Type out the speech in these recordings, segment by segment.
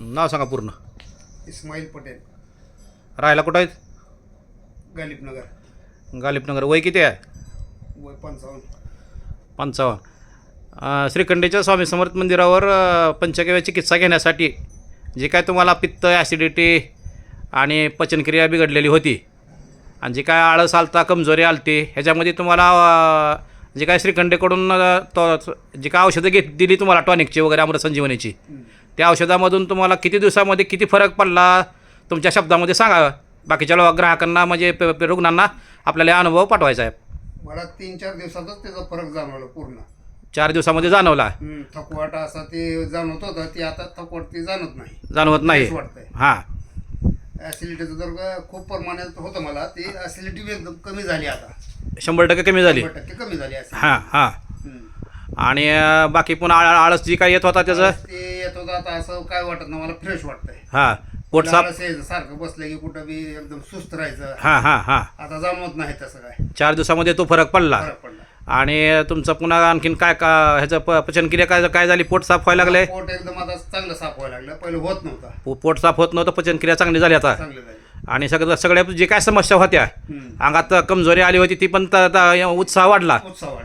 नाव सांगा पूर्ण. इस्माईल पटेल. राहायला कुठं आहेत? गालिबनगर. गालिपनगर वय किती आहे? वय पंचावन्न. पंचावन्न. अं, श्रीखंडेच्या स्वामी समर्थ मंदिरावर अं, पंचगव्य चिकित्सा घेण्यासाठी जे काय तुम्हाला पित्त ॲसिडिटी आणि पचनक्रिया बिघडलेली होती आणि जी काय आळस आलता कमजोरी आलती ह्याच्यामध्ये तुम्हाला अं, जे काय श्रीखंडेकडून अं, तो जी काय औषधं घेत दिली तुम्हाला टॉनिकची वगैरे अमृत संजीवनीची त्या औषधामधून तुम्हाला किती दिवसामध्ये किती फरक पडला तुमच्या शब्दामध्ये सांगा. बाकीच्या लो ग्राहकांना म्हणजे रुग्णांना आपल्याला अनुभव पाठवायचा आहे. मला तीन चार दिवसातच त्याचा फरक जाणवला पूर्ण. चार दिवसामध्ये जाणवला. थकवाट असा ते जाणवत होतं ते आता थकवाट ते जाणवत नाही. जाणवत नाही. हां. ऍसिडिटीचं जर खूप प्रमाणात होतं मला ते ऍसिडिटी एकदम कमी झाली आता. शंभर टक्के कमी झाली. शंभर टक्के कमी झाली. हां हां. आणि बाकी पुन्हा आळ आळस जी काय येत होता त्याचं? ते येत होतं आता असं काय वाटत नाही मला फ्रेश वाटतंय. हां पोट साफ आळस यायचं, सारखं बसलं की कुठं बी एकदम सुस्त राहायचं. हां हां हां. आता जाणवत नाही तसं काय. चार दिवसामध्ये तो फरक पडला. फरक पडला. आणि तुमचं पुन्हा आणखीन काय का ह्याचं प पचनक्रिया काय काय झाली? पोट साफ व्हायला लागले पोट एकदम आता चांगलं साफ व्हायला लागलं. पहिलं होत नव्हता. पोट साफ होत नव्हतं पचनक्रिया चांगली झाली आता? चांगलं झालं. आणि सगळं सगळ्या जे काय समस्या होत्या. अंगात कमजोरी आली होती ती पण त- त- उत्साह वाढला.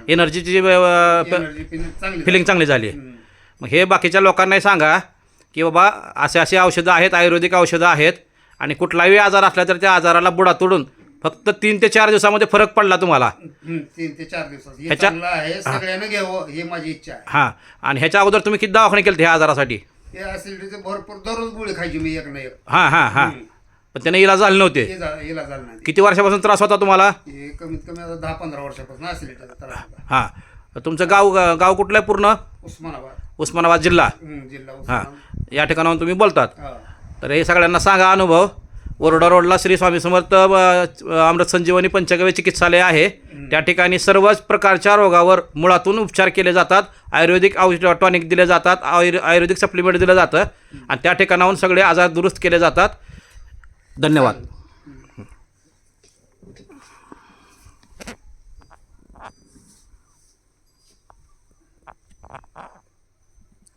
एनर्जीची फिलिंग चांगली झाली. मग हे बाकीच्या लोकांनाही सांगा की बाबा असे असे औषधं आहेत आयुर्वेदिक औषधं आहेत आणि कुठलाही आजार असला तर त्या आजाराला बुडा तोडून फक्त तीन ते चार दिवसामध्ये फरक पडला तुम्हाला. तीन ते चार दिवसात. हे ह्याच्या- चांगलं आहे सगळ्यांना घ्यावं हे माझी इच्छा आहे. हां. आणि ह्याच्या अगोदर तुम्ही किती दवाखाने केले ह्या आजारासाठी? हे भरपूर दररोज गोळी खायची मी एक ना एक. हां हां हां. पण त्याने इलाज झाले नव्हते. झालं नाही. किती वर्षापासून त्रास होता तुम्हाला? हे कमीत कमी आता दहा पंधरा वर्षापासून त्रास होता. हां. तुमचं गाव गाव कुठलं आहे पूर्ण? उस्मानाबाद. उस्मानाबाद जिल्हा. जिल्हा हां. या ठिकाणाहून तुम्ही बोलतात. हा. तर हे सगळ्यांना सांगा अनुभव. वरोडा रोडला श्री स्वामी समर्थ अ, अमृत संजीवनी पंचगव्य चिकित्सालय आहे. त्या ठिकाणी सर्वच प्रकारच्या रोगावर मुळातून उपचार केले जातात. आयुर्वेदिक औषध टॉनिक दिले जातात. आयुर् आयुर्वेदिक सप्लिमेंट दिलं जातं. आणि त्या ठिकाणाहून सगळे आजार दुरुस्त केले जातात. धन्यवाद.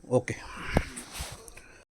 ओके.